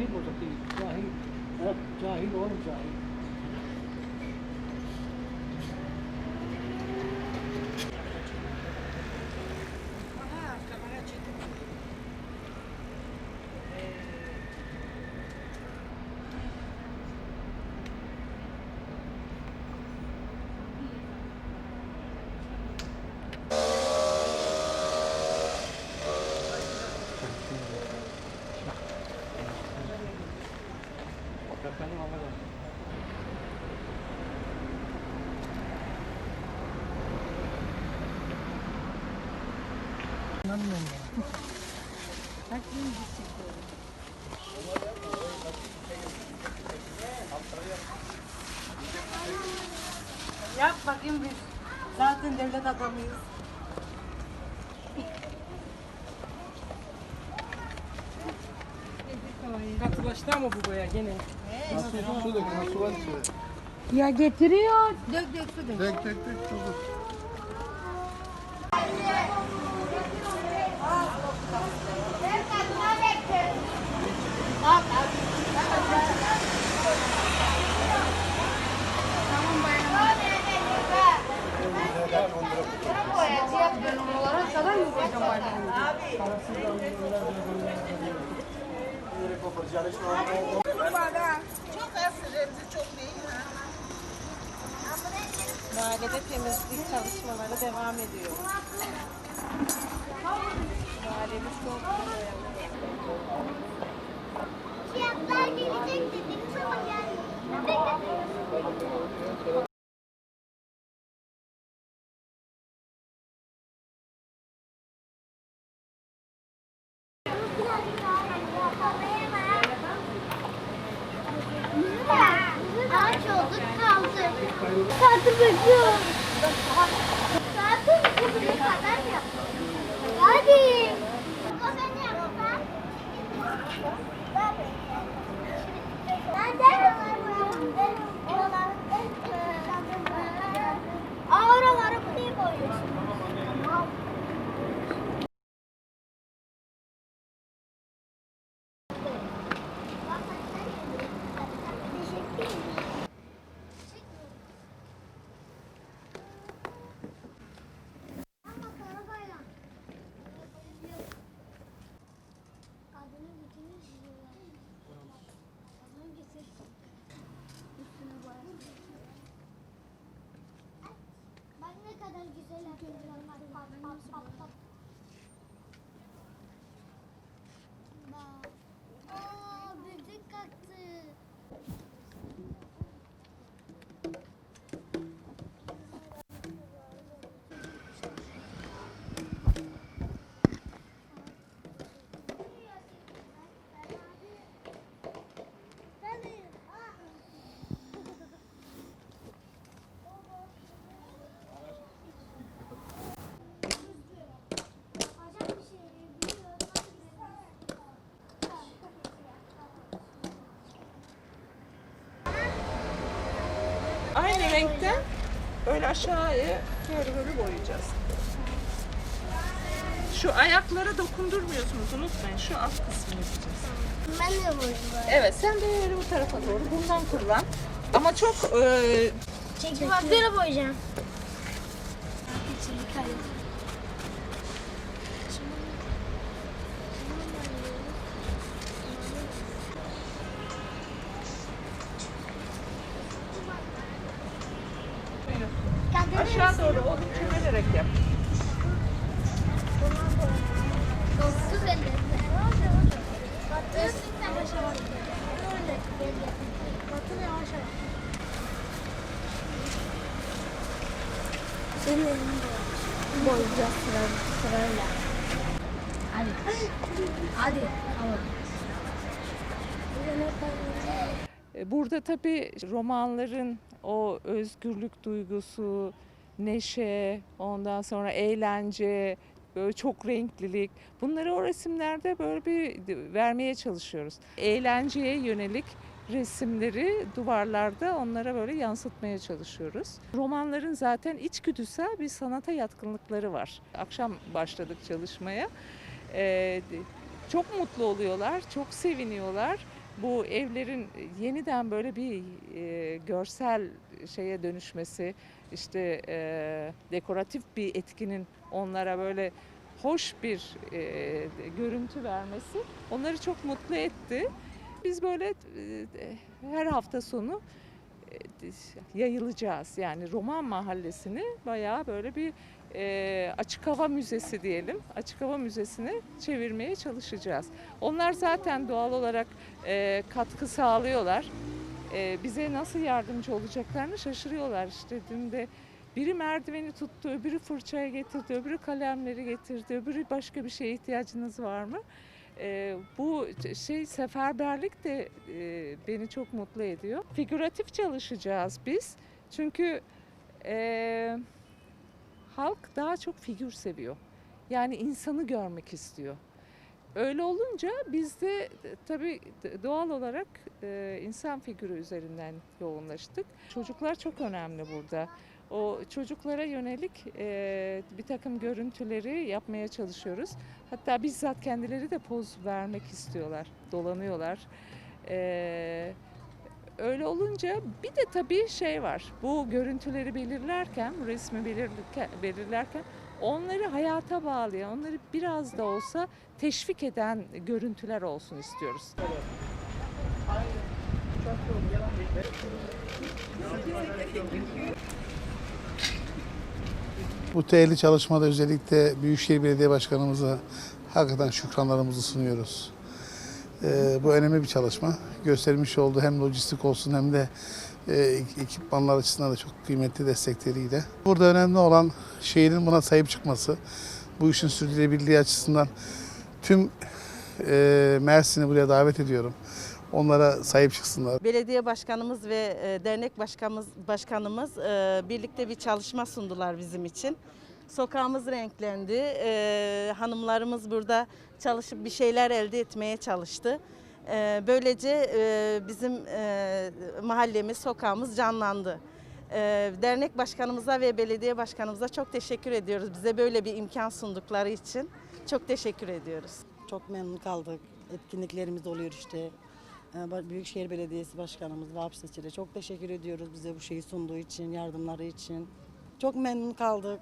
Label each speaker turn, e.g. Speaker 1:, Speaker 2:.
Speaker 1: ठीक हो सकती है।
Speaker 2: चाहिए
Speaker 1: और चाहिए cahil. Efendim Ahmet İnanmıyorum ya.
Speaker 3: Yap bakayım biz. Zaten devlet adamıyız.
Speaker 4: Katılaştı ama bu boya gene.
Speaker 2: Nasıl su dök, nasıl var?
Speaker 3: Ya getiriyor. Dök dök su dök.
Speaker 2: Dök dök dök su dök.
Speaker 4: Mahallede temizlik çalışmaları devam ediyor. Mahallemiz çok
Speaker 5: Fiyatlar gelecek dediniz ama gelmedi. Ağaç Bekliyor. Saati bugüne kadar yap. Hadi. O sen yapsan. Oraları buraya koyuyorsun. Kadının gücünü yiyorlar. Kadının gücü üstüne boyamış. Bak ne kadar güzel yapıyorlar. Bak bak bak bak bak. Bak. Aa, böcek kalktı. Acayip bir şey. Bilmiyorum.
Speaker 4: Aynı renkten öyle aşağıya böyle böyle boyayacağız. Şu ayaklara dokundurmuyorsunuz unutmayın. Şu alt kısmını yapacağız.
Speaker 5: Ben de vurayım.
Speaker 4: Evet sen de öyle bu tarafa doğru bundan kullan. Ama çok e,
Speaker 5: Çekil böyle boyayacağım. Boyayacağız sıra, sırayla. Hadi. Hadi. Tamam.
Speaker 4: E, Burada tabii romanların o özgürlük duygusu, neşe, ondan sonra eğlence, böyle çok renklilik. Bunları o resimlerde böyle bir vermeye çalışıyoruz. Eğlenceye yönelik resimleri duvarlarda onlara böyle yansıtmaya çalışıyoruz. Romanların zaten içgüdüsel bir sanata yatkınlıkları var. Akşam başladık çalışmaya. Ee, çok mutlu oluyorlar, çok seviniyorlar bu evlerin yeniden böyle bir e, görsel şeye dönüşmesi, işte e, dekoratif bir etkinin onlara böyle hoş bir e, görüntü vermesi onları çok mutlu etti. Biz böyle e, her hafta sonu e, yayılacağız. Yani Roman Mahallesi'ni bayağı böyle bir e, açık hava müzesi diyelim. Açık hava müzesine çevirmeye çalışacağız. Onlar zaten doğal olarak e, katkı sağlıyorlar. E, bize nasıl yardımcı olacaklarını şaşırıyorlar. İşte dün de biri merdiveni tuttu, öbürü fırçaya getirdi, öbürü kalemleri getirdi, öbürü başka bir şeye ihtiyacınız var mı? E, bu şey seferberlik de e, beni çok mutlu ediyor. Figüratif çalışacağız biz. Çünkü e, halk daha çok figür seviyor. Yani insanı görmek istiyor. Öyle olunca biz de tabii doğal olarak e, insan figürü üzerinden yoğunlaştık. Çocuklar çok önemli burada. O çocuklara yönelik e, bir takım görüntüleri yapmaya çalışıyoruz. Hatta bizzat kendileri de poz vermek istiyorlar, dolanıyorlar. E, öyle olunca bir de tabii şey var. Bu görüntüleri belirlerken, resmi belirlerken, onları hayata bağlayan, onları biraz da olsa teşvik eden görüntüler olsun istiyoruz.
Speaker 2: Bu değerli çalışmada özellikle Büyükşehir Belediye Başkanımıza hakikaten şükranlarımızı sunuyoruz. Ee, bu önemli bir çalışma. Göstermiş olduğu hem lojistik olsun hem de e, ekipmanlar açısından da çok kıymetli destekleriyle. Burada önemli olan şehrin buna sahip çıkması. Bu işin sürdürülebilirliği açısından tüm e, Mersin'i buraya davet ediyorum. Onlara sahip çıksınlar.
Speaker 6: Belediye başkanımız ve e, dernek başkanımız, başkanımız e, birlikte bir çalışma sundular bizim için. Sokağımız renklendi. E, hanımlarımız burada çalışıp bir şeyler elde etmeye çalıştı. Böylece bizim mahallemiz, sokağımız canlandı. Dernek başkanımıza ve belediye başkanımıza çok teşekkür ediyoruz. Bize böyle bir imkan sundukları için çok teşekkür ediyoruz.
Speaker 7: Çok memnun kaldık. Etkinliklerimiz oluyor işte. Ee, Büyükşehir Belediyesi Başkanımız Vahap Seçil'e çok teşekkür ediyoruz bize bu şeyi sunduğu için, yardımları için. Çok memnun kaldık.